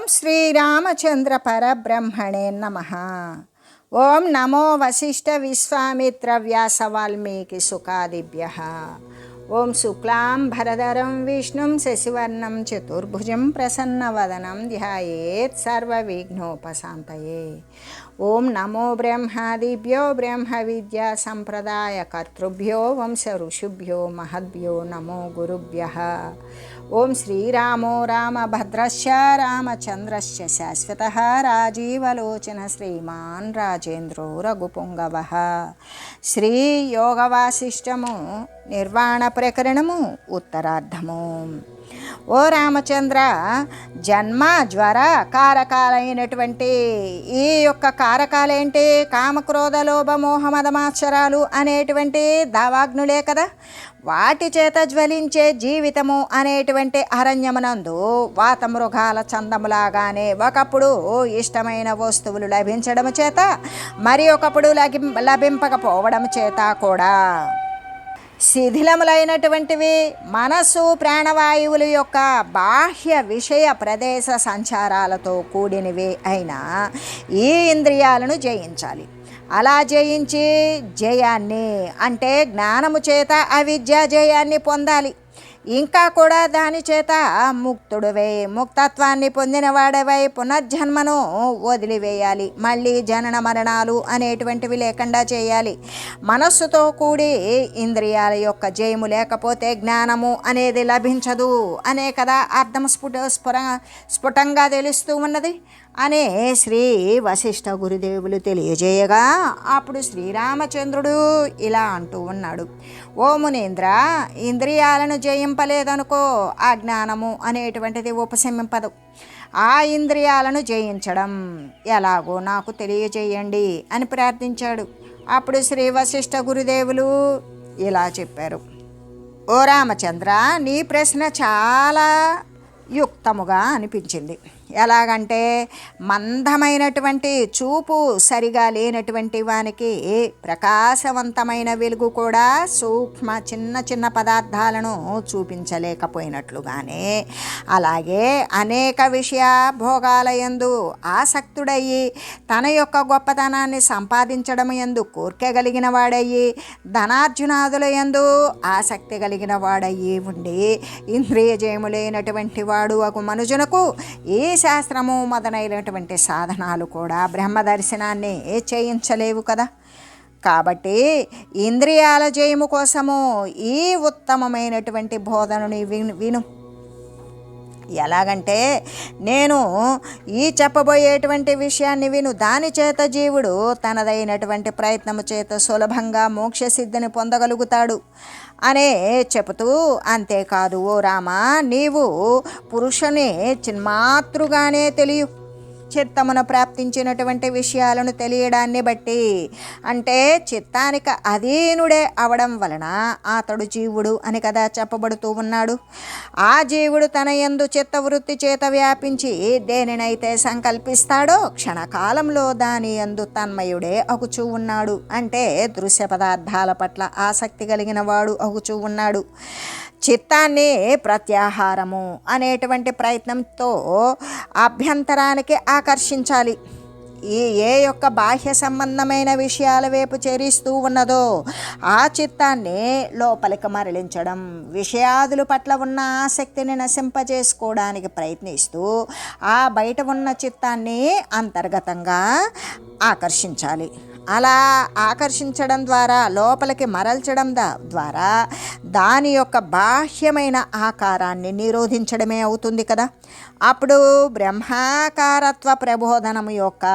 ఓం శ్రీరామచంద్ర పరబ్రహ్మణే నమ ఓం నమో వశిష్ఠ విశ్వామిత్ర వ్యాస వాల్మీకి సుఖాదిభ్య ఓం శుక్లాం భరధరం విష్ణుం శశివర్ణం చతుర్భుజం ప్రసన్నవదనం ధ్యాయేత్ సర్వవిఘ్నోపశాంతయే ఓం నమో బ్రహ్మాదిభ్యో బ్రహ్మ విద్యా సంప్రదాయ కర్తృభ్యో వంశ ఋషుభ్యో మహద్భ్యో నమో గురుభ్య ఓం శ్రీరామో రామభద్రశ్చ రామచంద్రశ్చ శాశ్వత రాజీవలోచన శ్రీమాన్ రాజేంద్రో రఘుపుంగవ. శ్రీ యోగవాసిష్టము నిర్వాణ ప్రకరణము ఉత్తరార్ధము. ఓ రామచంద్ర జన్మ జ్వర కారకాలైనటువంటి ఈ యొక్క కారకాలేంటి? కామక్రోధ లోభ మోహ అనేటువంటి దావాగ్నులే కదా. వాటి చేత జ్వలించే జీవితము అనేటువంటి అరణ్యమునందు వాత మృగాల చందములాగానే ఒకప్పుడు ఇష్టమైన వస్తువులు లభించడం చేత మరి ఒకప్పుడు లభి లభింపకపోవడం చేత కూడా శిథిలములైనటువంటివి మనస్సు ప్రాణవాయువుల యొక్క బాహ్య విషయ ప్రదేశ సంచారాలతో కూడినవి అయినా ఈ ఇంద్రియాలను జయించాలి. అలా జయించి జయాన్ని అంటే జ్ఞానము చేత అవిద్యా జయాన్ని పొందాలి. ఇంకా కూడా దాని చేత ముక్తుడువై ముక్తత్వాన్ని పొందినవాడవై పునర్జన్మను వదిలివేయాలి. మళ్ళీ జనన మరణాలు అనేటువంటివి లేకుండా చేయాలి. మనస్సుతో కూడి ఇంద్రియాల యొక్క జయము లేకపోతే జ్ఞానము అనేది లభించదు అనే కదా అర్థం స్ఫుట స్ఫుర స్ఫుటంగా తెలుస్తూ ఉన్నది. అనే శ్రీ వశిష్ఠ గురుదేవులు తెలియజేయగా అప్పుడు శ్రీరామచంద్రుడు ఇలా అంటూ ఉన్నాడు. ఓ మునీంద్ర ఇంద్రియాలను జయింపలేదనుకో ఆ జ్ఞానము అనేటువంటిది ఉపశమింపదు. ఆ ఇంద్రియాలను జయించడం ఎలాగో నాకు తెలియజేయండి అని ప్రార్థించాడు. అప్పుడు శ్రీ వశిష్ఠ గురుదేవులు ఇలా చెప్పారు. ఓ రామచంద్ర నీ ప్రశ్న చాలా యుక్తముగా అనిపించింది. ఎలాగంటే మందమైనటువంటి చూపు సరిగా లేనటువంటి వానికి ప్రకాశవంతమైన వెలుగు కూడా సూక్ష్మ చిన్న చిన్న పదార్థాలను చూపించలేకపోయినట్లుగానే అలాగే అనేక విషయ భోగాలయందు ఆసక్తుడయ్యి తన యొక్క గొప్పతనాన్ని సంపాదించడం ఎందు కోర్కెగలిగిన వాడయ్యి ధనార్జునాదుల యందు ఆసక్తి కలిగిన వాడయ్యి ఉండి ఇంద్రియజయములైనటువంటి వాడు ఒక మనుజునకు ఈ శాస్త్రము మొదలైనటువంటి సాధనాలు కూడా బ్రహ్మ దర్శనాన్ని చేయించలేవు కదా. కాబట్టి ఇంద్రియాల జయము కోసము ఈ ఉత్తమమైనటువంటి బోధనని విను విను. ఎలాగంటే నేను ఈ చెప్పబోయేటువంటి విషయాన్ని విను. దాని చేత జీవుడు తనదైనటువంటి ప్రయత్నము చేత సులభంగా మోక్ష సిద్ధిని పొందగలుగుతాడు. అనే చెబుతూ అంతేకాదు ఓ రామ నీవు పురుషుని చిన్మాతృగానే తెలియ. చిత్తమున ప్రాప్తించినటువంటి విషయాలను తెలియడాన్ని బట్టి అంటే చిత్తానికి అధీనుడే అవడం వలన అతడు జీవుడు అని కదా చెప్పబడుతూ ఉన్నాడు. ఆ జీవుడు తన యందు చిత్తవృత్తి చేత వ్యాపించి దేనినైతే సంకల్పిస్తాడో క్షణకాలంలో దాని యందు తన్మయుడే అగుచూ ఉన్నాడు. అంటే దృశ్య పదార్థాల పట్ల ఆసక్తి కలిగిన వాడు అగుచూ ఉన్నాడు. చిత్తాన్ని ప్రత్యాహారము అనేటువంటి ప్రయత్నంతో అభ్యంతరానికి ఆకర్షించాలి. ఈ ఏ యొక్క బాహ్య సంబంధమైన విషయాల వైపు చేరిస్తూ ఉన్నదో ఆ చిత్తాన్ని లోపలికి మరలించడం విషయాదుల పట్ల ఉన్న ఆసక్తిని నశింపజేసుకోవడానికి ప్రయత్నిస్తూ ఆ బయట ఉన్న చిత్తాన్ని అంతర్గతంగా ఆకర్షించాలి. అలా ఆకర్షించడం ద్వారా లోపలికి మరల్చడం ద్వారా దాని యొక్క బాహ్యమైన ఆకారాన్ని నిరోధించడమే అవుతుంది కదా. అప్పుడు బ్రహ్మాకారత్వ ప్రబోధనము యొక్క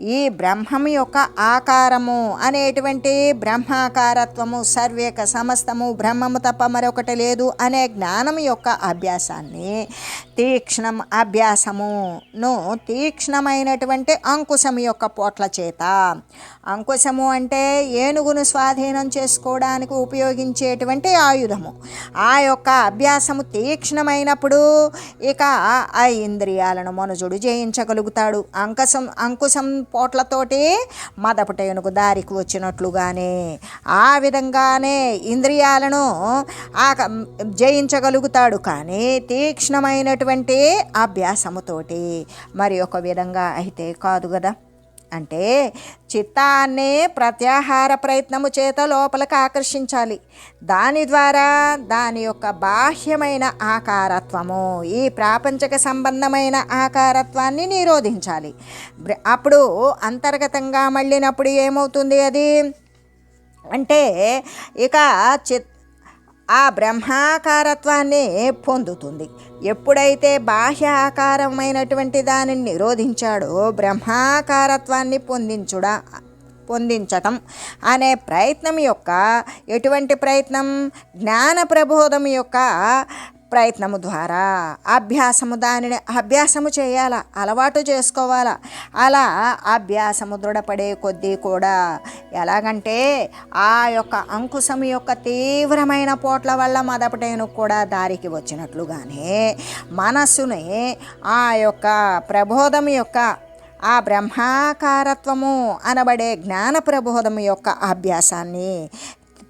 ఈ బ్రహ్మము యొక్క ఆకారము అనేటువంటి బ్రహ్మాకారత్వము సర్వేక సమస్తము బ్రహ్మము తప్ప మరొకటి లేదు అనే జ్ఞానం యొక్క అభ్యాసాన్ని తీక్ష్ణం అభ్యాసమును తీక్ష్ణమైనటువంటి అంకుశం యొక్క పోట్ల చేత. అంకుశము అంటే ఏనుగును స్వాధీనం చేసుకోవడానికి ఉపయోగించేటువంటి ఆయుధము. ఆ యొక్క అభ్యాసము తీక్ష్ణమైనప్పుడు ఇక ఆ ఇంద్రియాలను మనుజుడు జయించగలుగుతాడు. అంకసం అంకుశం పోట్లతోటి మదపటేనుకు దారికి వచ్చినట్లుగానే ఆ విధంగానే ఇంద్రియాలను ఆ జయించగలుగుతాడు. కానీ తీక్ష్ణమైనటువంటి అభ్యాసముతోటి మరి ఒక విధంగా అయితే కాదు కదా. అంటే చిత్తాన్ని ప్రత్యాహార ప్రయత్నము చేత లోపలికి ఆకర్షించాలి. దాని ద్వారా దాని యొక్క బాహ్యమైన ఆకారత్వము ఈ ప్రాపంచక సంబంధమైన ఆకారత్వాన్ని నిరోధించాలి. అప్పుడు అంతర్గతంగా మళ్ళినప్పుడు ఏమవుతుంది అది? అంటే ఇక చిత్ ఆ బ్రహ్మాకారత్వాన్ని పొందుతుంది. ఎప్పుడైతే బాహ్య ఆకారమైనటువంటి దానిని నిరోధించాడో బ్రహ్మాకారత్వాన్ని పొందించుడా పొందించటం అనే ప్రయత్నం యొక్క ఎటువంటి ప్రయత్నం? జ్ఞాన ప్రబోధం యొక్క ప్రయత్నము ద్వారా అభ్యాసము దానిని అభ్యాసము చేయాలా అలవాటు చేసుకోవాలా? అలా అభ్యాసము దృఢపడే కొద్దీ కూడా ఎలాగంటే ఆ యొక్క అంకుశం యొక్క తీవ్రమైన పోట్ల వల్ల మదపటేను కూడా దారికి వచ్చినట్లుగానే మనస్సుని ఆ యొక్క ప్రబోధం యొక్క ఆ బ్రహ్మాకారత్వము అనబడే జ్ఞాన ప్రబోధం యొక్క అభ్యాసాన్ని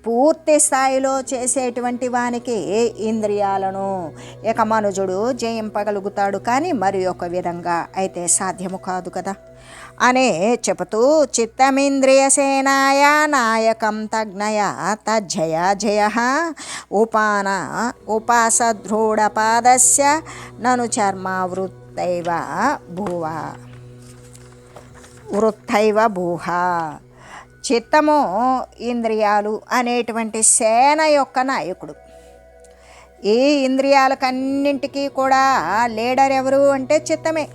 పూర్తి స్థాయిలో చేసేటువంటి వానికి ఇంద్రియాలను ఇక మనుజుడు జయింపగలుగుతాడు కానీ మరి ఒక విధంగా అయితే సాధ్యము కాదు కదా. అనే చెబుతూ చిత్తమింద్రియ సేనాయ నాయకం తజ్ఞయ తజ్జయ జయ ఉపాన ఉపాసదృఢపాదస్య నను చర్మావృత్తైవ భూవ వృత్తైవ భూహ చిత్తము ఇంద్రియాలు అనేటువంటి సేన యొక్క నాయకుడు. ఈ ఇంద్రియాలకన్నింటికీ కూడా లీడర్ ఎవరు అంటే చిత్తమే.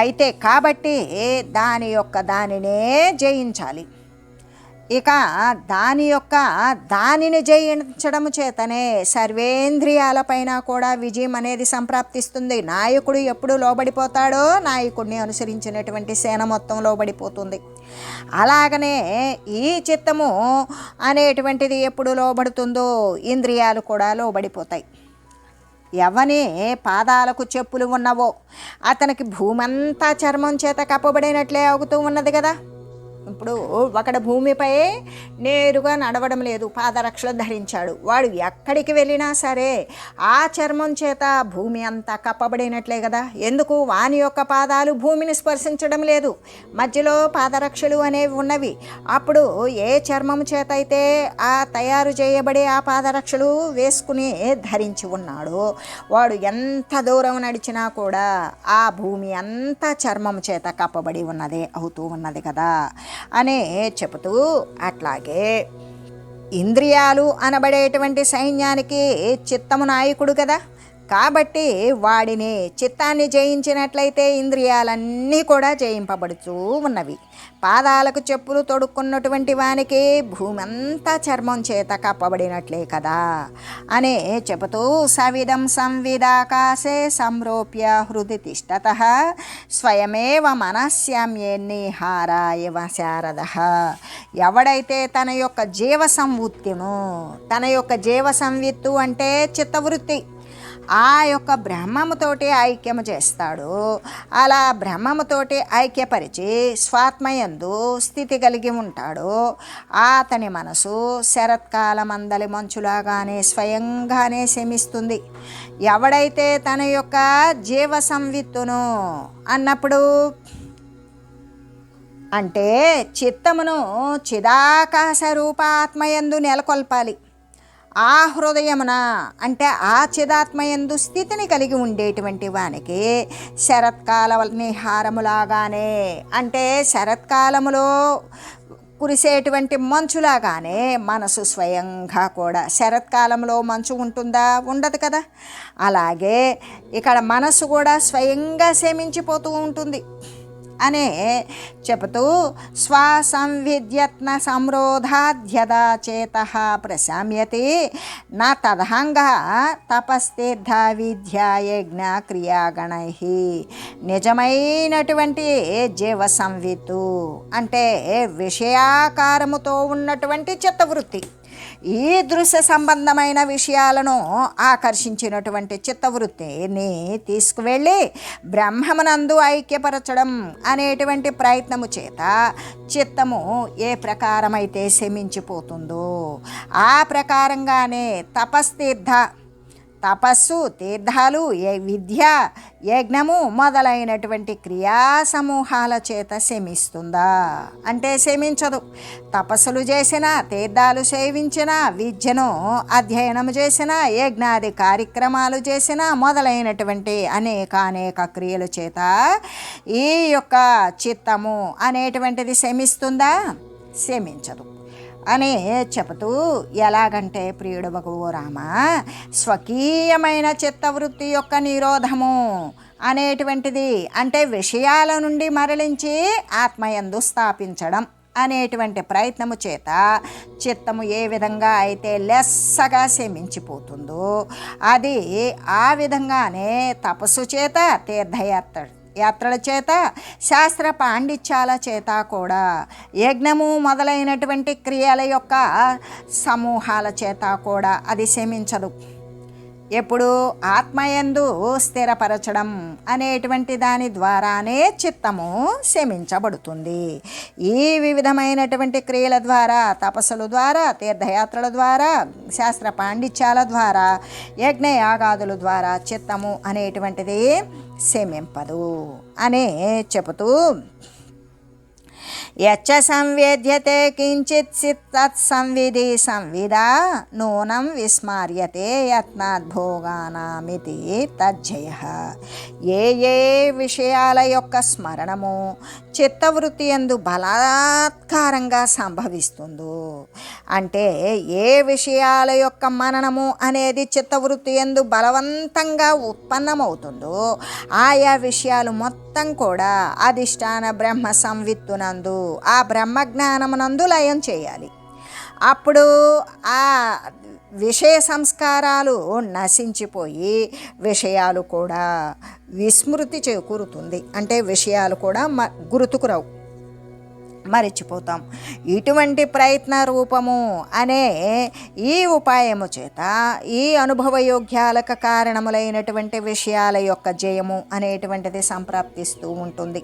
అయితే కాబట్టి దాని యొక్క దానినే జయించాలి. ఇక దాని యొక్క దానిని జయించడం చేతనే సర్వేంద్రియాలపైన కూడా విజయం అనేది సంప్రాప్తిస్తుంది. నాయకుడు ఎప్పుడు లోబడిపోతాడో నాయకుడిని అనుసరించినటువంటి సేన మొత్తం లోబడిపోతుంది. అలాగనే ఈ చిత్తము అనేటువంటిది ఎప్పుడు లోబడుతుందో ఇంద్రియాలు కూడా లోబడిపోతాయి. ఎవని పాదాలకు చెప్పులు ఉన్నవో అతనికి భూమంతా చర్మం చేత కప్పబడినట్లే అవుతూ ఉన్నది కదా. ఇప్పుడు ఒకడ భూమిపై నేరుగా నడవడం లేదు. పాదరక్షలు ధరించాడు. వాడు ఎక్కడికి వెళ్ళినా సరే ఆ చర్మం చేత భూమి అంతా కప్పబడినట్లే కదా. ఎందుకు? వాని యొక్క పాదాలు భూమిని స్పర్శించడం లేదు. మధ్యలో పాదరక్షలు అనేవి ఉన్నవి. అప్పుడు ఏ చర్మం చేత అయితే ఆ తయారు చేయబడే ఆ పాదరక్షలు వేసుకుని ధరించి ఉన్నాడో. వాడు ఎంత దూరం నడిచినా కూడా ఆ భూమి అంతా చర్మం చేత కప్పబడి ఉన్నదే అవుతూ ఉన్నది కదా. అనే చెబుతూ అట్లాగే ఇంద్రియాలు అనబడేటువంటి సైన్యానికి చిత్తము నాయకుడు కదా. కాబట్టి వాడిని చిత్తాన్ని జయించినట్లయితే ఇంద్రియాలన్నీ కూడా జయింపబడుతూ ఉన్నవి. పాదాలకు చెప్పులు తొడుక్కున్నటువంటి వానికి భూమి అంతా చర్మం చేత కప్పబడినట్లే కదా అనే చెబుతూ సవిదం సంవిదాకాశే సంరోప్య హృది తిష్టత స్వయమేవ మనస్యామ్యేన్నిహారాయ శారద ఎవడైతే తన యొక్క జీవ సంవృత్తిను తన యొక్క జీవ సంవిత్తు అంటే చిత్తవృత్తి. ఆ యొక్క బ్రహ్మముతోటి ఐక్యము చేస్తాడు. అలా బ్రహ్మముతోటి ఐక్యపరిచి స్వాత్మయందు స్థితి కలిగి ఉంటాడు. అతని మనసు శరత్కాల మందలి మంచులాగానే స్వయంగానే శమిస్తుంది. ఎవడైతే తన యొక్క జీవ సంవిత్తును అన్నప్పుడు అంటే చిత్తమును చిదాకాశ రూపాత్మయందు నెలకొల్పాలి. ఆ హృదయమున అంటే ఆ చిదాత్మయందు స్థితిని కలిగి ఉండేటువంటి వానికి శరత్కాల నిహారములాగానే అంటే శరత్కాలములో కురిసేటువంటి మంచులాగానే మనసు స్వయంగా కూడా శరత్కాలంలో మంచు ఉంటుందా? ఉండదు కదా. అలాగే ఇక్కడ మనసు కూడా స్వయంగా శమించిపోతూ ఉంటుంది. అనే చెబుతూ స్వసంవిద్యత్న సంరోధాధ్యదా చేత ప్రశామ్యతి. నా తదంగ తపస్తీర్థ విద్యాయజ్ఞ క్రియాగణై నిజమైనటువంటి జీవ సంవిత్తు అంటే విషయాకారముతో ఉన్నటువంటి చిత్తవృత్తి. ఈ దృశ్య సంబంధమైన విషయాలను ఆకర్షించినటువంటి చిత్తవృత్తిని తీసుకువెళ్ళి బ్రహ్మమునందు ఐక్యపరచడం అనేటువంటి ప్రయత్నము చేత చిత్తము ఏ ప్రకారమైతే శమించిపోతుందో ఆ ప్రకారంగానే తపస్తీర్థ తపస్సు తీర్థాలు ఏ విద్య యజ్ఞము మొదలైనటువంటి క్రియా సమూహాల చేత శమిస్తుందా? అంటే శమించదు. తపస్సులు చేసిన తీర్థాలు సేవించిన విద్యను అధ్యయనం చేసిన యజ్ఞాది కార్యక్రమాలు చేసిన మొదలైనటువంటి అనేక అనేక క్రియల చేత ఈ యొక్క చిత్తము అనేటువంటిది శమిస్తుందా? శమించదు. అని చెబుతూ ఎలాగంటే ప్రియుడు భగవో రామ స్వకీయమైన చిత్తవృత్తి యొక్క నిరోధము అనేటువంటిది అంటే విషయాల నుండి మరలించి ఆత్మయందు స్థాపించడం అనేటువంటి ప్రయత్నము చేత చిత్తము ఏ విధంగా అయితే లెస్సగా శమించిపోతుందో అది ఆ విధంగానే తపస్సు చేత తీర్థయాత్ర యాత్రల చేత శాస్త్ర పాండిత్యాల చేత కూడా. యజ్ఞము మొదలైనటువంటి క్రియల యొక్క సమూహాల చేత కూడా అది శమించదు ఎప్పుడు ఆత్మయందు స్థిరపరచడం అనేటువంటి దాని ద్వారానే చిత్తము శమించబడుతుంది. ఈ వివిధమైనటువంటి క్రియల ద్వారా తపస్సుల ద్వారా తీర్థయాత్రల ద్వారా శాస్త్ర పాండిత్యాల ద్వారా యజ్ఞయాగాదుల ద్వారా చిత్తము అనేటువంటిది శమింపదు అనే చెబుతూ యచ్చ సంవేద్యతే కించిత్ సిత్ తత్ సంవిధి సంవిధా నూనం విస్మార్యతే యత్నాద్ భోగానామితి తజ్జయ. ఏ ఏ విషయాల యొక్క స్మరణము చిత్తవృత్తి ఎందు బలాత్కారంగా సంభవిస్తుందో అంటే ఏ విషయాల యొక్క మననము అనేది చిత్తవృత్తి ఎందు బలవంతంగా ఉత్పన్నమవుతుందో ఆయా విషయాలు మొత్తం కూడా అధిష్టాన బ్రహ్మ సంవిత్తునందు ఆ బ్రహ్మజ్ఞానమునందు లయం చేయాలి. అప్పుడు ఆ విషయ సంస్కారాలు నశించిపోయి విషయాలు కూడా విస్మృతి చేకూరుతుంది. అంటే విషయాలు కూడా మ గుర్తుకురావు మరిచిపోతాం. ఇటువంటి ప్రయత్న రూపము అనే ఈ ఉపాయము చేత ఈ అనుభవయోగ్యాలకు కారణములైనటువంటి విషయాల యొక్క జయము అనేటువంటిది సంప్రాప్తిస్తూ ఉంటుంది.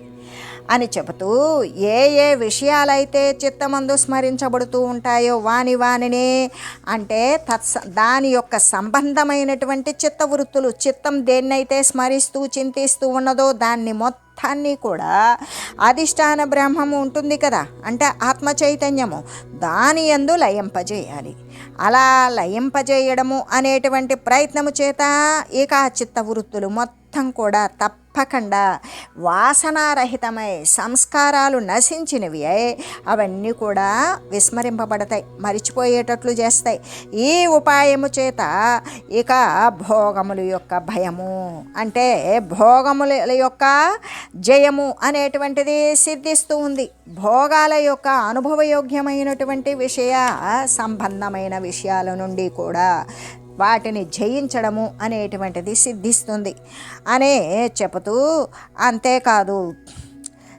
అని చెబుతూ ఏ ఏ విషయాలైతే చిత్తమందు స్మరించబడుతూ ఉంటాయో వాని వానిని అంటే తత్స దాని యొక్క సంబంధమైనటువంటి చిత్తవృత్తులు చిత్తం దేన్నైతే స్మరిస్తూ చింతిస్తూ ఉన్నదో దాన్ని మొత్తాన్ని కూడా అధిష్టాన బ్రహ్మము ఉంటుంది కదా అంటే ఆత్మ చైతన్యము దాని యందు లయింపజేయాలి. అలా లయింపజేయడము అనేటువంటి ప్రయత్నము చేత ఇక చిత్త చిత్తవృత్తులు మొత్తం కూడా తప్పకుండా. వాసనారహితమై సంస్కారాలు నశించినవి అవన్నీ కూడా విస్మరింపబడతాయి మరిచిపోయేటట్లు చేస్తాయి. ఈ ఉపాయము చేత ఇక భోగముల యొక్క భయము. అంటే భోగముల యొక్క జయము అనేటువంటిది సిద్ధిస్తూ ఉంది. భోగాల యొక్క అనుభవయోగ్యమైనటువంటి విషయ సంబంధమైన విషయాల నుండి కూడా వాటిని జయించడము అనేటువంటిది సిద్ధిస్తుంది. అనే చెబుతూ అంతేకాదు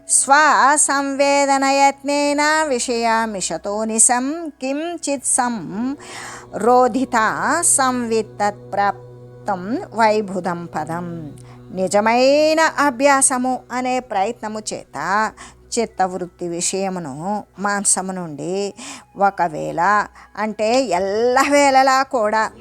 స్వ సంవేదనయత్నేన విషయామిషతో నిశం కిం సం రోధిత సంవిత్తత్ ప్రాప్తం వైభుదం పదం. నిజమైన అభ్యాసము అనే ప్రయత్నము చేత చిత్తవృత్తి విషయమును మాంసము నుండి ఒకవేళ అంటే ఎల్లవేళలా కూడా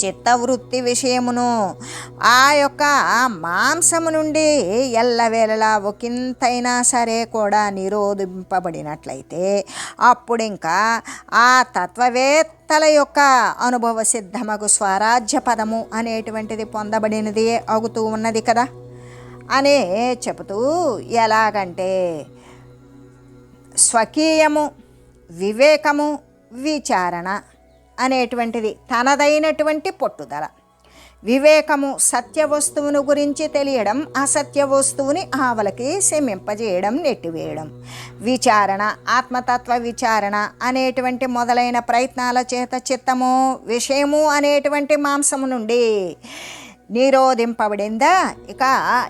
చిత్తవృత్తి విషయమును. ఆ యొక్క మాంసము నుండి ఎల్లవేళలా ఒకంతైనా సరే కూడా నిరోధింపబడినట్లయితే అప్పుడింకా ఆ తత్వవేత్తల యొక్క అనుభవ సిద్ధమగు స్వరాజ్య పదము అనేటువంటిది పొందబడినది అవుతూ ఉన్నది కదా. అనే చెబుతూ ఎలాగంటే స్వకీయము వివేకము విచారణ అనేటువంటిది తనదైనటువంటి పట్టుదల. వివేకము సత్య వస్తువును గురించి తెలియడం అసత్య వస్తువుని ఆవలకి శమింపజేయడం నెట్టివేయడం. విచారణ ఆత్మతత్వ విచారణ అనేటువంటి మొదలైన ప్రయత్నాల చేత చిత్తము విషయము అనేటువంటి మాంసము నుండి నిరోధింపబడిందా? ఇక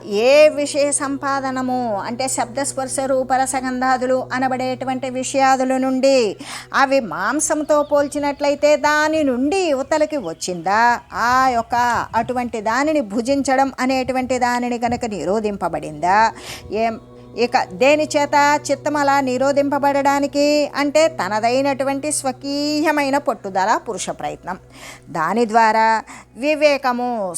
ఏ విషయ సంపాదనము? అంటే శబ్దస్పర్శ రూపరసగంధాదులు అనబడేటువంటి విషయాదుల నుండి అవి మాంసంతో పోల్చినట్లయితే దాని నుండి యువతలకి వచ్చిందా? ఆ యొక్క అటువంటి దానిని భుజించడం అనేటువంటి దానిని కనుక నిరోధింపబడిందా? ఏం ఇక దేని చేత నిరోధింపబడడానికి అంటే తనదైనటువంటి స్వకీయమైన పట్టుదల పురుష ప్రయత్నం. దాని ద్వారా వివేకము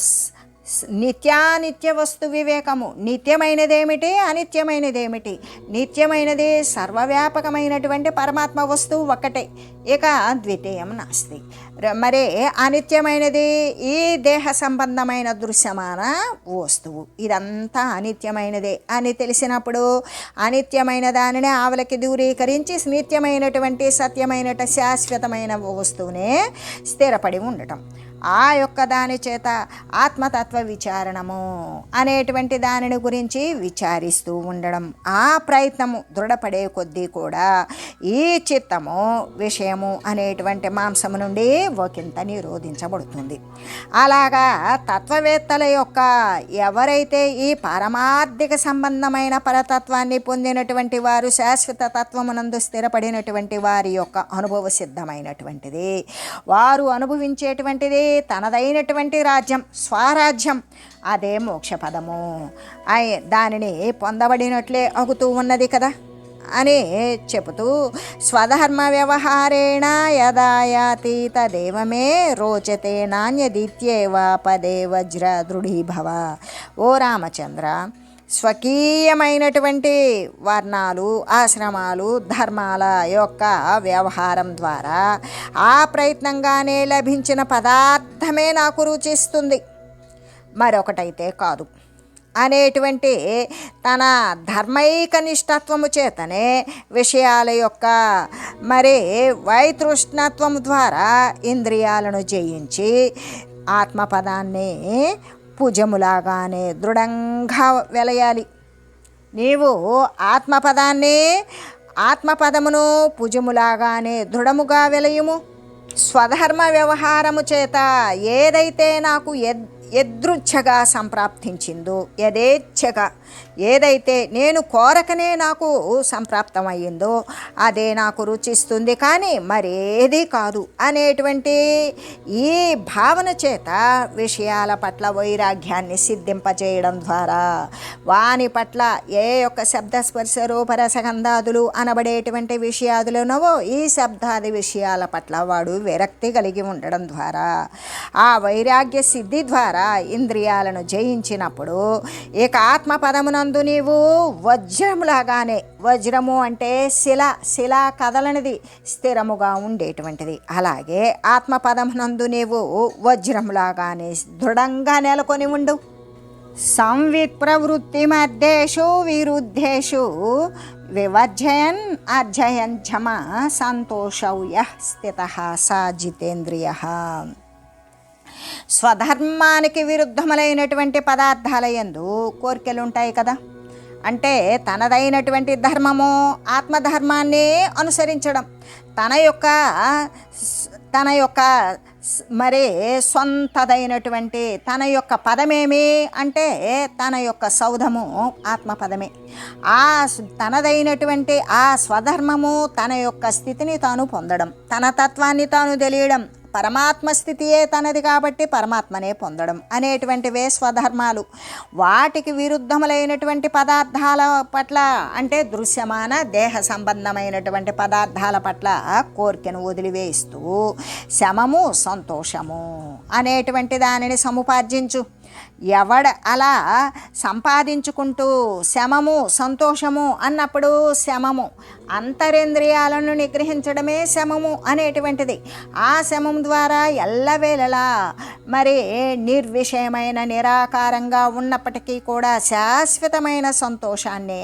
నిత్యానిత్య వస్తు వివేకము. నిత్యమైనదేమిటి? అనిత్యమైనదేమిటి? నిత్యమైనది సర్వవ్యాపకమైనటువంటి పరమాత్మ వస్తువు ఒక్కటే. ఇక ద్వితీయం నాస్తి. మరే మరి అనిత్యమైనది ఈ దేహ సంబంధమైన దృశ్యమాన వస్తువు. ఇదంతా అనిత్యమైనదే. అని తెలిసినప్పుడు అనిత్యమైన దానిని ఆవలకి దూరీకరించి నిత్యమైనటువంటి సత్యమైనట శాశ్వతమైన వస్తువునే స్థిరపడి ఉండటం. ఆ యొక్క దాని చేత ఆత్మతత్వ విచారణము అనేటువంటి దానిని గురించి విచారిస్తూ ఉండడం. ఆ ప్రయత్నము దృఢపడే కొద్దీ కూడా ఈ చిత్తము విషయము అనేటువంటి మాంసము నుండి ఒకంత నిరోధించబడుతుంది. అలాగా తత్వవేత్తల యొక్క ఎవరైతే ఈ పారమార్థిక సంబంధమైన పరతత్వాన్ని పొందినటువంటి వారు శాశ్వత తత్వమునందు స్థిరపడినటువంటి వారి యొక్క అనుభవ సిద్ధమైనటువంటిది వారు అనుభవించేటువంటిది తనదైనటువంటి రాజ్యం స్వరాజ్యం. అదే మోక్షపదము. అయి దానిని పొందబడినట్లే అగుతూ ఉన్నది కదా? అని చెబుతూ స్వధర్మ వ్యవహారేణ యదాయాతి తదేవమే రోచతే నాణ్యదిత్యేవ పదే వజ్ర దృఢీభవ. ఓ రామచంద్ర స్వకీయమైనటువంటి వర్ణాలు ఆశ్రమాలు ధర్మాల యొక్క వ్యవహారం ద్వారా ఆ ప్రయత్నంగానే లభించిన పదార్థమే నాకు రుచిస్తుంది. మరొకటైతే కాదు. అనేటువంటి తన ధర్మైక నిష్ఠత్వము చేతనే విషయాల యొక్క మరి వైతృష్ణత్వం ద్వారా ఇంద్రియాలను జయించి ఆత్మపదాన్ని భుజములాగానే దృఢంగా వెలయాలి. నీవు ఆత్మపదాన్ని ఆత్మపదమును భుజములాగానే దృఢముగా వెలయుము. స్వధర్మ వ్యవహారము చేత ఏదైతే నాకు ఎద్ ఎదృచ్ఛగా సంప్రాప్తించిందో యథేచ్ఛగా ఏదైతే నేను కోరకనే నాకు సంప్రాప్తమయ్యిందో అదే నాకు రుచిస్తుంది. కానీ మరేది కాదు అనేటువంటి ఈ భావన చేత విషయాల పట్ల వైరాగ్యాన్ని సిద్ధింపజేయడం ద్వారా వాని పట్ల ఏ యొక్క శబ్దస్పర్శ రూపరసగంధాదులు అనబడేటువంటి విషయాదులునవో ఈ శబ్దాది విషయాల పట్ల వాడు విరక్తి కలిగి ఉండడం ద్వారా ఆ వైరాగ్య సిద్ధి ద్వారా ఇంద్రియాలను జయించినప్పుడు ఇక స్థానమునందు నీవు వజ్రములాగానే వజ్రము అంటే శిల శిల కదలనిది స్థిరముగా ఉండేటువంటిది. అలాగే ఆత్మపదమునందు నీవు వజ్రములాగానే దృఢంగా నెలకొని ఉండు. సంవిత్ ప్రవృత్తి మధ్యేషు విరుద్ధేషు వివర్జయన్ అర్జయన్ ఝమ సంతోషౌయ స్థిత సా జితేంద్రియ. స్వధర్మానికి విరుద్ధములైనటువంటి పదార్థాల యందు కోరికలు ఉంటాయి కదా. అంటే తనదైనటువంటి ధర్మము ఆత్మధర్మాన్ని అనుసరించడం. తన యొక్క తన యొక్క మరి సొంతదైనటువంటి తన యొక్క పదమేమి అంటే తన యొక్క సౌధము ఆత్మపదమే. ఆ తనదైనటువంటి ఆ స్వధర్మము తన యొక్క స్థితిని తాను పొందడం తన తత్వాన్ని తాను తెలియడం పరమాత్మ స్థితియే తనది కాబట్టి పరమాత్మనే పొందడం అనేటువంటివే స్వధర్మాలు. వాటికి విరుద్ధములైనటువంటి పదార్థాల పట్ల అంటే దృశ్యమాన దేహ సంబంధమైనటువంటి పదార్థాల పట్ల కోరికను వదిలివేస్తూ శమము సంతోషము అనేటువంటి దానిని సముపార్జించు. ఎవడ అలా సంపాదించుకుంటూ శమము సంతోషము అన్నప్పుడు శమము అంతరేంద్రియాలను నిగ్రహించడమే శమము అనేటువంటిది. ఆ శమం ద్వారా ఎల్లవేళలా మరి నిర్విషయమైన నిరాకారంగా ఉన్నప్పటికీ కూడా శాశ్వతమైన సంతోషాన్ని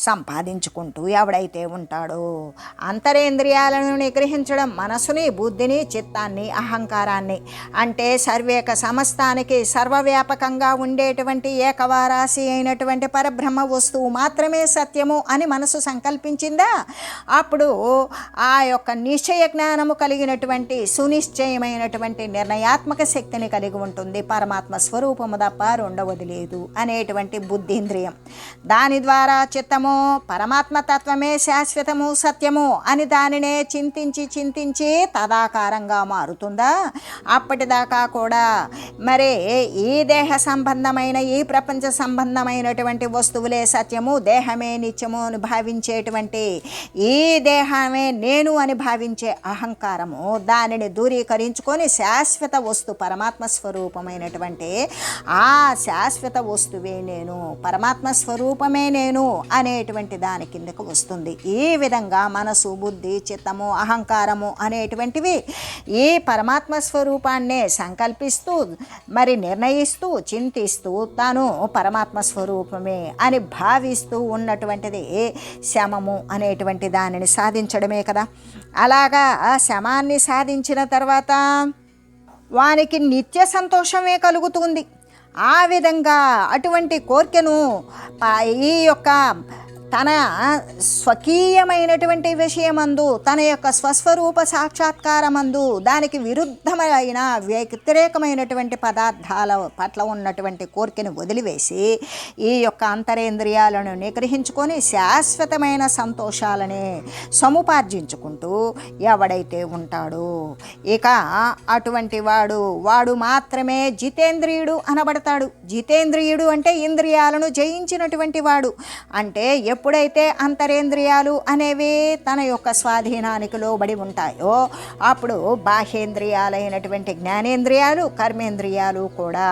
సంపాదించుకుంటూ ఎవడైతే ఉంటాడో అంతరేంద్రియాలను నిగ్రహించడం మనసుని బుద్ధిని చిత్తాన్ని అహంకారాన్ని అంటే సర్వేక సమస్తానికి సర్వవ్యాపకంగా ఉండేటువంటి ఏకవారాశి అయినటువంటి పరబ్రహ్మ వస్తువు మాత్రమే సత్యము అని మనసు సంకల్పించిందా? అప్పుడు ఆ యొక్క నిశ్చయ జ్ఞానము కలిగినటువంటి సునిశ్చయమైనటువంటి నిర్ణయాత్మక శక్తిని కలిగి ఉంటుంది. పరమాత్మ స్వరూపము తప్ప రెండవది లేదు అనేటువంటి బుద్ధింద్రియం దాని ద్వారా చిత్తము పరమాత్మ పరమాత్మతత్వమే శాశ్వతము సత్యము అని దానినే చింతించి చింతించి తదాకారంగా మారుతుందా? అప్పటిదాకా కూడా మరి ఈ దేహ సంబంధమైన ఈ ప్రపంచ సంబంధమైనటువంటి వస్తువులే సత్యము దేహమే నిత్యము అని భావించేటువంటి ఈ దేహమే నేను అని భావించే అహంకారము దానిని దూరీకరించుకొని శాశ్వత వస్తు పరమాత్మ స్వరూపమైనటువంటి ఆ శాశ్వత వస్తువే నేను పరమాత్మ స్వరూపమే నేను అనే అనేటువంటి దాని కిందకు వస్తుంది. ఈ విధంగా మనసు బుద్ధి చిత్తము అహంకారము అనేటువంటివి ఈ పరమాత్మ స్వరూపాన్నే సంకల్పిస్తూ మరి నిర్ణయిస్తూ చింతిస్తూ తాను పరమాత్మ స్వరూపమే అని భావిస్తూ ఉన్నటువంటిది శమము అనేటువంటి దానిని సాధించడమే కదా. అలాగా శమాన్ని సాధించిన తర్వాత వానికి నిత్య సంతోషమే కలుగుతుంది. ఆ విధంగా అటువంటి కోరికను ఈ యొక్క తన స్వకీయమైనటువంటి విషయమందు తన యొక్క స్వస్వరూప సాక్షాత్కారమందు దానికి విరుద్ధమైన వ్యతిరేకమైనటువంటి పదార్థాల పట్ల ఉన్నటువంటి కోరికను వదిలివేసి ఈ యొక్క అంతరేంద్రియాలను నిగ్రహించుకొని శాశ్వతమైన సంతోషాలని సముపార్జించుకుంటూ ఎవడైతే ఉంటాడో ఇక అటువంటి వాడు వాడు మాత్రమే జితేంద్రియుడు అనబడతాడు. జితేంద్రియుడు అంటే ఇంద్రియాలను జయించినటువంటి వాడు. అంటే ఎప్పుడైతే అంతరేంద్రియాలు అనేవి తన యొక్క స్వాధీనానికి లోబడి ఉంటాయో అప్పుడు బాహ్యేంద్రియాలైనటువంటి జ్ఞానేంద్రియాలు కర్మేంద్రియాలు కూడా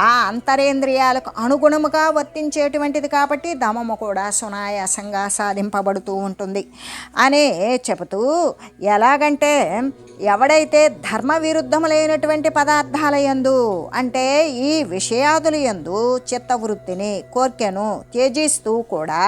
ఆ అంతరేంద్రియాలకు అనుగుణముగా వర్తించేటువంటిది కాబట్టి దమము కూడా సునాయాసంగా సాధింపబడుతూ ఉంటుంది. అని చెబుతూ ఎలాగంటే ఎవడైతే ధర్మ విరుద్ధములైనటువంటి పదార్థాల యందు అంటే ఈ విషయాదుల యందు చిత్తవృత్తిని కోర్కెను త్యజిస్తూ కూడా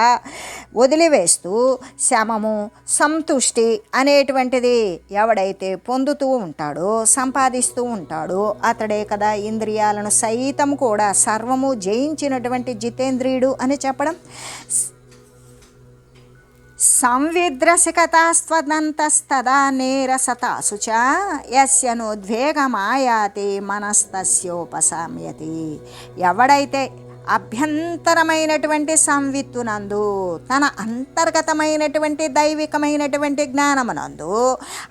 వదిలివేస్తూ శమము సంతుష్టి అనేటువంటిది ఎవడైతే పొందుతూ ఉంటాడో సంపాదిస్తూ ఉంటాడో అతడే కదా ఇంద్రియాలను సైతం కూడా సర్వము జయించినటువంటి జితేంద్రియుడు అని చెప్పడం. సంవిద్రసికతాస్వదంతస్తదా నీరసతాసు చ యస్య మనస్తస్యోపశామ్యతి. ఎవడైతే అభ్యంతరమైనటువంటి సంవిత్తునందు తన అంతర్గతమైనటువంటి దైవికమైనటువంటి జ్ఞానమునందు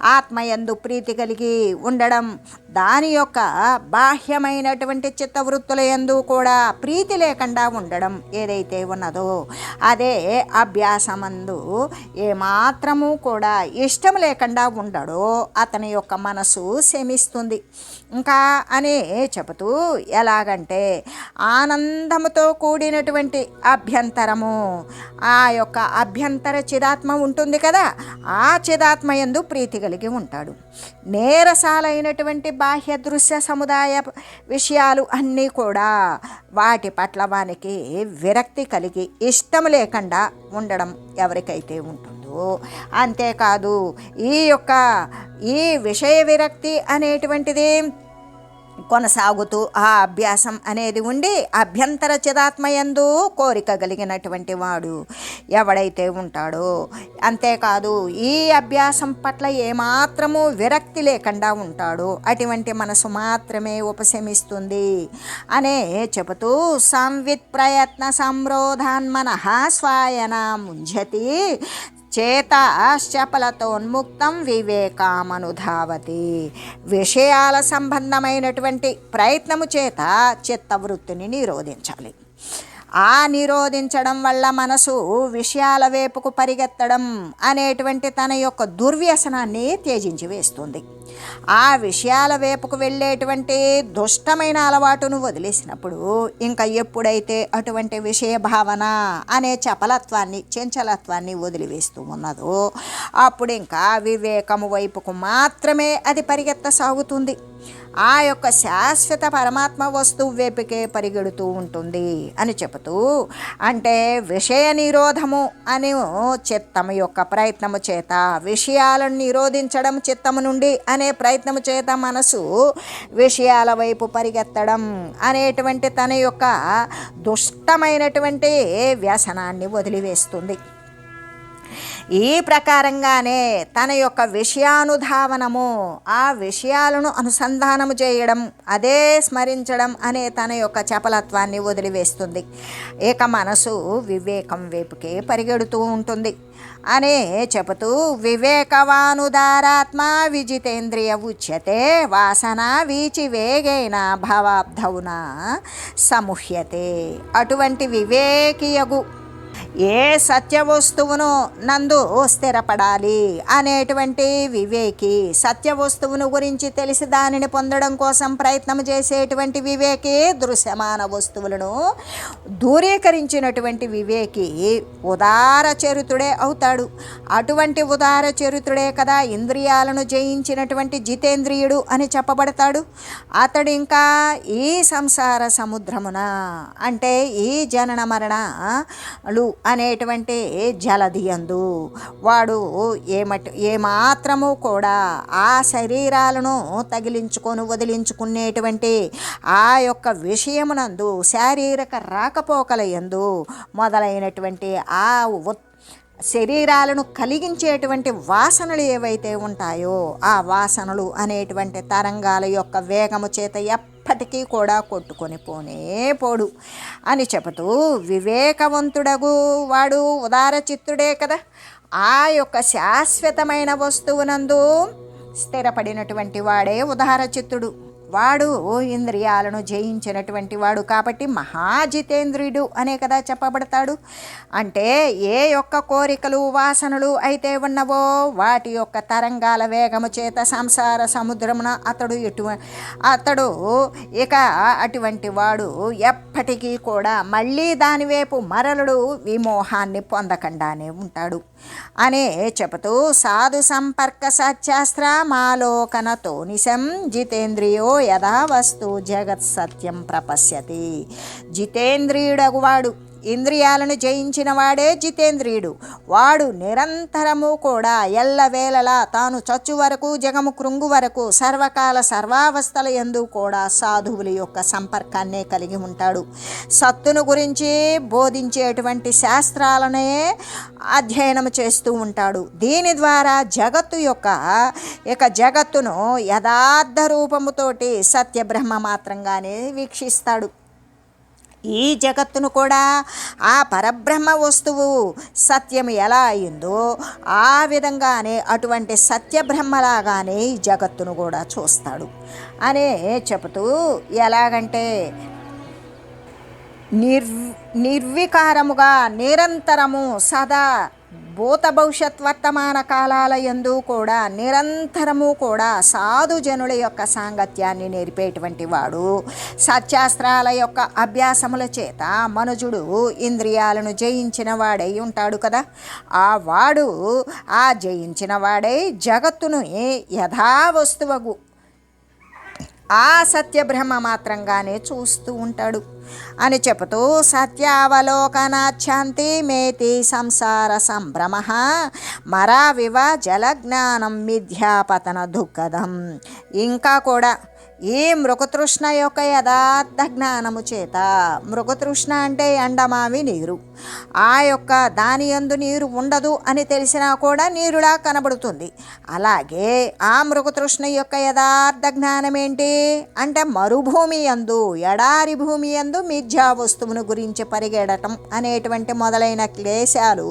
ఆత్మయందు ప్రీతి కలిగి ఉండడం దాని యొక్క బాహ్యమైనటువంటి చిత్తవృత్తుల యందు కూడా ప్రీతి లేకుండా ఉండడం ఏదైతే ఉన్నదో అదే అభ్యాసమందు ఏమాత్రము కూడా ఇష్టం లేకుండా ఉండడో అతని యొక్క మనసు శమిస్తుంది. ఇంకా అని చెబుతూ ఎలాగంటే ఆనందముతో కూడినటువంటి అభ్యంతరము ఆ యొక్క అభ్యంతర చిదాత్మ ఉంటుంది కదా ఆ చిదాత్మ యందు ప్రీతి కలిగి ఉంటాడు. నేరసాలైనటువంటి బాహ్య దృశ్య సముదాయ విషయాలు అన్నీ కూడా వాటి పట్ల వానికి విరక్తి కలిగి ఇష్టం లేకుండా ఉండడం ఎవరికైతే ఉంటుందో. అంతేకాదు ఈ యొక్క ఈ విషయ విరక్తి అనేటువంటిది కొనసాగుతూ ఆ అభ్యాసం అనేది ఉండి అభ్యంతర చిదాత్మయందు కోరిక కలిగినటువంటి వాడు ఎవడైతే ఉంటాడో. అంతేకాదు ఈ అభ్యాసం పట్ల ఏమాత్రము విరక్తి లేకుండా ఉంటాడో. అటువంటి మనసు మాత్రమే ఉపశమిస్తుంది అనే చెబుతూ సంవిత్ ప్రయత్న సంరోధాన్మన స్వాయన ముంజతి చేతాశ్చపలతోన్ముక్తం వివేకామనుధావతి. విషయాల సంబంధమైనటువంటి ప్రయత్నము చేత చిత్తవృత్తిని నిరోధించాలి. ఆ నిరోధించడం వల్ల మనసు విషయాల వైపుకు పరిగెత్తడం అనేటువంటి తన యొక్క దుర్వ్యసనాన్ని త్యజించి వేస్తుంది. ఆ విషయాల వైపుకు వెళ్ళేటువంటి దుష్టమైన అలవాటును వదిలేసినప్పుడు ఇంకా ఎప్పుడైతే అటువంటి విషయ భావన అనే చపలత్వాన్ని చెంచలత్వాన్ని వదిలివేస్తూ ఉన్నదో అప్పుడు ఇంకా వివేకము వైపుకు మాత్రమే అది పరిగెత్త సాగుతుంది ఆ యొక్క శాశ్వత పరమాత్మ వస్తువు వైపుకే పరిగెడుతూ ఉంటుంది అని చెబుతూ అంటే విషయ నిరోధము అని చిత్తము యొక్క ప్రయత్నము చేత విషయాలను నిరోధించడం చిత్తము నుండి అనే ప్రయత్నము చేత మనసు విషయాల వైపు పరిగెత్తడం అనేటువంటి తన యొక్క దుష్టమైనటువంటి వ్యసనాన్ని వదిలివేస్తుంది. ఈ ప్రకారంగానే తన యొక్క విషయానుధావనము ఆ విషయాలను అనుసంధానము చేయడం అదే స్మరించడం అనే తన యొక్క చపలత్వాన్ని వదిలివేస్తుంది. ఏక మనసు వివేకం వైపుకే పరిగెడుతూ ఉంటుంది. అనే చెబుతూ వివేకవానుదారాత్మ విజితేంద్రియ ఉచ్యతే వాసన వీచి వేగైన భవాబ్ధౌన సముహ్యతే. అటువంటి వివేకియగు ఏ సత్య వస్తువును నందు స్థిరపడాలి అనేటువంటి వివేకి సత్య వస్తువును గురించి తెలిసి దానిని పొందడం కోసం ప్రయత్నం చేసేటువంటి వివేకి దృశ్యమాన వస్తువులను దూరీకరించినటువంటి వివేకి ఉదార చరితుడే అవుతాడు. అటువంటి ఉదార చరితుడే కదా ఇంద్రియాలను జయించినటువంటి జితేంద్రియుడు అని చెప్పబడతాడు. అతడు ఇంకా ఈ సంసార సముద్రమున? అంటే ఈ జనన మరణలు అనేటువంటి జలధియందు వాడు ఏమట ఏమాత్రము కూడా ఆ శరీరాలను తగిలించుకొని వదిలించుకునేటువంటి ఆ యొక్క విషయమునందు శారీరక రాకపోకల యందు మొదలైనటువంటి ఆ ఉత్ శరీరాలను కలిగించేటువంటి వాసనలు ఏవైతే ఉంటాయో ఆ వాసనలు అనేటువంటి తరంగాల యొక్క వేగము చేత ఎప్పటికీ కూడా కొట్టుకొని పోనే పోడు అని చెబుతూ వివేకవంతుడగు వాడు ఉదార చిత్తుడే కదా. ఆ యొక్క శాశ్వతమైన వస్తువునందు స్థిరపడినటువంటి వాడే ఉదార చిత్తుడు. వాడు ఇంద్రియాలను జయించినటువంటి వాడు కాబట్టి మహాజితేంద్రియుడు అనే కదా చెప్పబడతాడు. అంటే ఏ యొక్క కోరికలు వాసనలు అయితే ఉన్నవో వాటి యొక్క తరంగాల వేగము చేత సంసార సముద్రమున అతడు ఎటు అతడు ఇక అటువంటి వాడు ఎప్పటికీ కూడా మళ్ళీ దానివైపు మరలుడు విమోహాన్ని పొందకుండానే ఉంటాడు అనే చెబుతూ సాధు సంపర్క సత్యాస్త్రమాలోకనతో నిశం జితేంద్రియో యథావస్తు జగత్ సత్యం ప్రపశ్యతి. జితేంద్రియుడగువాడు ఇంద్రియాలను జయించిన వాడే జితేంద్రియుడు. వాడు నిరంతరము కూడా ఎల్లవేళలా తాను చచ్చు వరకు జగము కృంగు వరకు సర్వకాల సర్వావస్థల ఎందు కూడా సాధువుల యొక్క సంపర్కాన్నే కలిగి ఉంటాడు. సత్తును గురించి బోధించేటువంటి శాస్త్రాలనే అధ్యయనం చేస్తూ ఉంటాడు. దీని ద్వారా జగత్తు యొక్క ఇక జగత్తును యథార్థ రూపముతోటి సత్యబ్రహ్మ మాత్రంగానే వీక్షిస్తాడు. ఈ జగత్తును కూడా ఆ పరబ్రహ్మ వస్తువు సత్యం ఎలా అయిందో ఆ విధంగానే అటువంటి సత్యబ్రహ్మలాగానే ఈ జగత్తును కూడా చూస్తాడు. అనే చెబుతూ ఎలాగంటే నిర్ నిర్వికారముగా నిరంతరము సదా భూత భవిష్యత్ వర్తమాన కాలాల యందు కూడా నిరంతరము కూడా సాధుజనుల యొక్క సాంగత్యాన్ని నేర్పేటువంటి వాడు. సత్యాస్త్రాల యొక్క అభ్యాసముల చేత మనుజుడు ఇంద్రియాలను జయించిన వాడై ఉంటాడు కదా. ఆ వాడు ఆ జయించిన వాడై జగత్తును యథావస్తువగు ఆ సత్యబ్రహ్మ మాత్రంగానే చూస్తూ ఉంటాడు. అని చెబుతూ సత్యావలోకనాఛాంతి మేతి సంసార సంభ్రమ మరావివ జలజ్ఞానం మిథ్యాపతన దుఃఖదం. ఇంకా కూడా ఈ మృగతృష్ణ యొక్క యథార్థ జ్ఞానము చేత మృగతృష్ణ అంటే ఎండమావి నీరు. ఆ యొక్క దాని యందు నీరు ఉండదు అని తెలిసినా కూడా నీరులా కనబడుతుంది. అలాగే ఆ మృగతృష్ణ యొక్క యథార్థ జ్ఞానం ఏంటి అంటే మరుభూమి యందు ఎడారి భూమి యందు మిథ్యా వస్తువును గురించి పరిగెడటం అనేటువంటి మొదలైన క్లేశాలు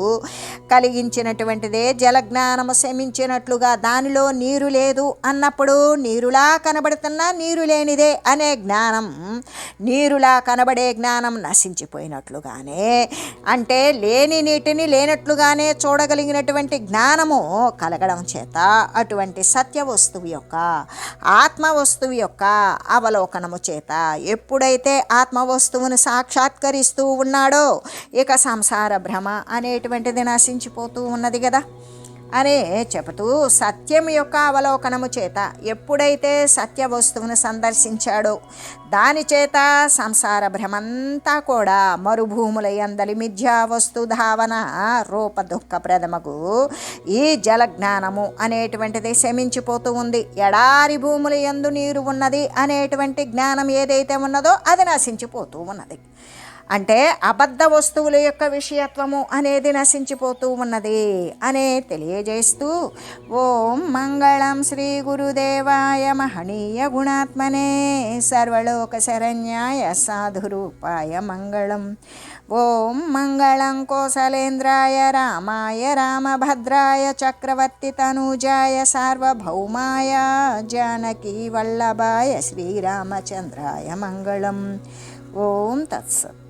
కలిగించినటువంటిదే జలజ్ఞానము శమించినట్లుగా దానిలో నీరు లేదు అన్నప్పుడు నీరులా కనబడుతున్న నీరు లేనిదే అనే జ్ఞానం. నీరులా కనబడే జ్ఞానం నశించిపోయినట్లుగానే అంటే లేని నీటిని లేనట్లుగానే చూడగలిగినటువంటి జ్ఞానము కలగడం చేత అటువంటి సత్య వస్తువు యొక్క ఆత్మ వస్తువు యొక్క అవలోకనము చేత ఎప్పుడైతే ఆత్మ వస్తువును సాక్షాత్కరిస్తూ ఉన్నాడో ఇక సంసార భ్రమ అనేటువంటిది నశించిపోతూ ఉన్నది కదా. అనే చెబుతూ సత్యం యొక్క అవలోకనము చేత ఎప్పుడైతే సత్య వస్తువును సందర్శించాడో దాని చేత సంసార భ్రమంతా కూడా మరుభూముల ఎందలి మిథ్యా వస్తు ధావన రూప దుఃఖ ప్రథమకు ఈ జల జ్ఞానము అనేటువంటిది శమించిపోతూ ఉంది. ఎడారి భూముల ఎందు నీరు ఉన్నది అనేటువంటి జ్ఞానం ఏదైతే ఉన్నదో అది నశించిపోతూ ఉన్నది. అంటే అబద్ధ వస్తువుల యొక్క విషయత్వము అనేది నశించిపోతూ ఉన్నది అనే తెలియజేస్తూ ఓం మంగళం శ్రీ గురుదేవాయ మహనీయ గుణాత్మనే సర్వలోక శరణ్యాయ సాధురూపాయ మంగళం. ఓం మంగళం కోసలేంద్రాయ రామాయ రామభద్రాయ చక్రవర్తి తనూజాయ సార్వభౌమాయ జానకీ వల్లభాయ శ్రీరామచంద్రాయ మంగళం. ఓం తత్సత్.